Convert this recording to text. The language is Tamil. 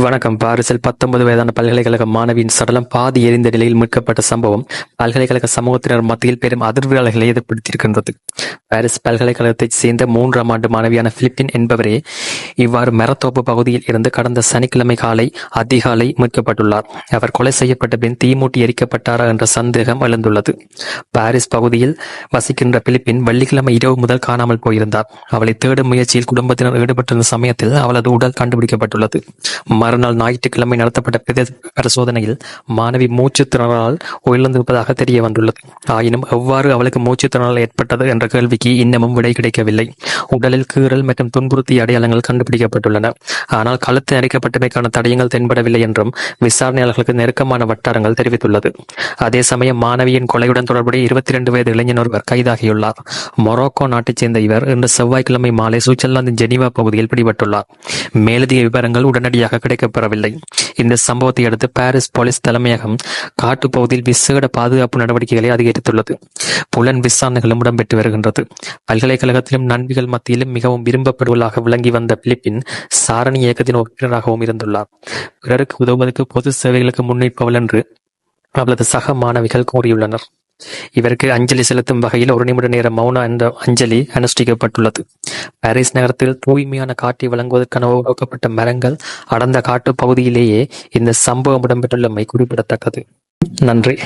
வணக்கம். பாரிசல் பத்தொன்பது வயதான பல்கலைக்கழக மாணவியின் சடலம் பாதி எரிந்த நிலையில் மீட்கப்பட்ட சம்பவம் பல்கலைக்கழக சமூகத்தினர் மத்தியில் பெரும் அதிர்வு அலைகளை ஏற்படுத்தியிருக்கின்றது. பாரிஸ் பல்கலைக்கழகத்தைச் சேர்ந்த மூன்றாம் ஆண்டு மாணவியான பிலிப்பின் என்பவரே இவ்வாறு மரத்தோப்பு பகுதியில் இருந்து கடந்த சனிக்கிழமை காலை அதிகாலை மீட்கப்பட்டுள்ளார். அவர் கொலை செய்யப்பட்ட பின் தீமூட்டி எரிக்கப்பட்டாரா என்ற சந்தேகம் எழுந்துள்ளது. பாரிஸ் பகுதியில் வசிக்கின்ற பிலிப்பின் வெள்ளிக்கிழமை இரவு முதல் காணாமல் போயிருந்தார். அவளை தேடும் முயற்சியில் குடும்பத்தினர் ஈடுபட்டிருந்த சமயத்தில் அவளது உடல் கண்டுபிடிக்கப்பட்டுள்ளது. மறுநாள் ஞாயிற்றுக்கிழமை நடத்தப்பட்ட பிரேத பரிசோதனையில் மாணவி மூச்சுத்திறனால் உயிரிழந்திருப்பதாக தெரிய வந்துள்ளது. ஆயினும் எவ்வாறு அவளுக்கு மூச்சுத்திறனால் திணறல் ஏற்பட்டது என்ற கேள்விக்கு இன்னமும் விடை கிடைக்கவில்லை. உடலில் கீறல் மற்றும் துன்புறுத்தி அடையாளங்கள் கண்டுபிடிக்கப்பட்டுள்ளன. ஆனால் கழுத்து அரைக்கப்பட்டமைக்கான தடயங்கள் தென்படவில்லை என்றும் விசாரணையாளர்களுக்கு நெருக்கமான வட்டாரங்கள் தெரிவித்துள்ளது. அதே சமயம் மாணவியின் கொலையுடன் தொடர்புடைய இருபத்தி இரண்டு வயது இளைஞன் ஒருவர் கைதாகியுள்ளார். மொரோக்கோ நாட்டைச் சேர்ந்த இவர் இன்று செவ்வாய்க்கிழமை மாலை சுவிட்சர்லாந்தின் ஜெனீவா பகுதியில் பிடிபட்டுள்ளார். மேலதிக விவரங்கள் உடனடியாக கிடைக்கப்பெறவில்லை. இந்த சம்பவத்தை அடுத்து பாரிஸ் போலீஸ் தலைமையகம் காட்டுப் பகுதியில் விசேட பாதுகாப்பு நடவடிக்கைகளை அதிகரித்துள்ளது. புலன் விசாரணைகளும் இடம்பெற்று வருகின்றது. பல்கலைக்கழகத்திலும் நண்பிகள் மத்தியிலும் மிகவும் விரும்பப்படுவதாக விளங்கி வந்த பிலிப்பின் சாரணி இயக்கத்தின் உறுப்பினராகவும் இருந்துள்ளார். பிறருக்கு உதவுவதற்கு பொது சேவைகளுக்கு முன்னிற்பவள் என்று அவளது சக மாணவிகள் கூறியுள்ளனர். இவருக்கு அஞ்சலி செலுத்தும் வகையில் ஒரு நிமிட நேர மௌன என்ற அஞ்சலி அனுஷ்டிக்கப்பட்டுள்ளது. பாரிஸ் நகரத்தில் தூய்மையான காட்டை வழங்குவதற்கான உருவாக்கப்பட்ட மரங்கள் அடர்ந்த காட்டுப் பகுதியிலேயே இந்த சம்பவம் இடம்பெற்றுள்ளமை குறிப்பிடத்தக்கது. நன்றி.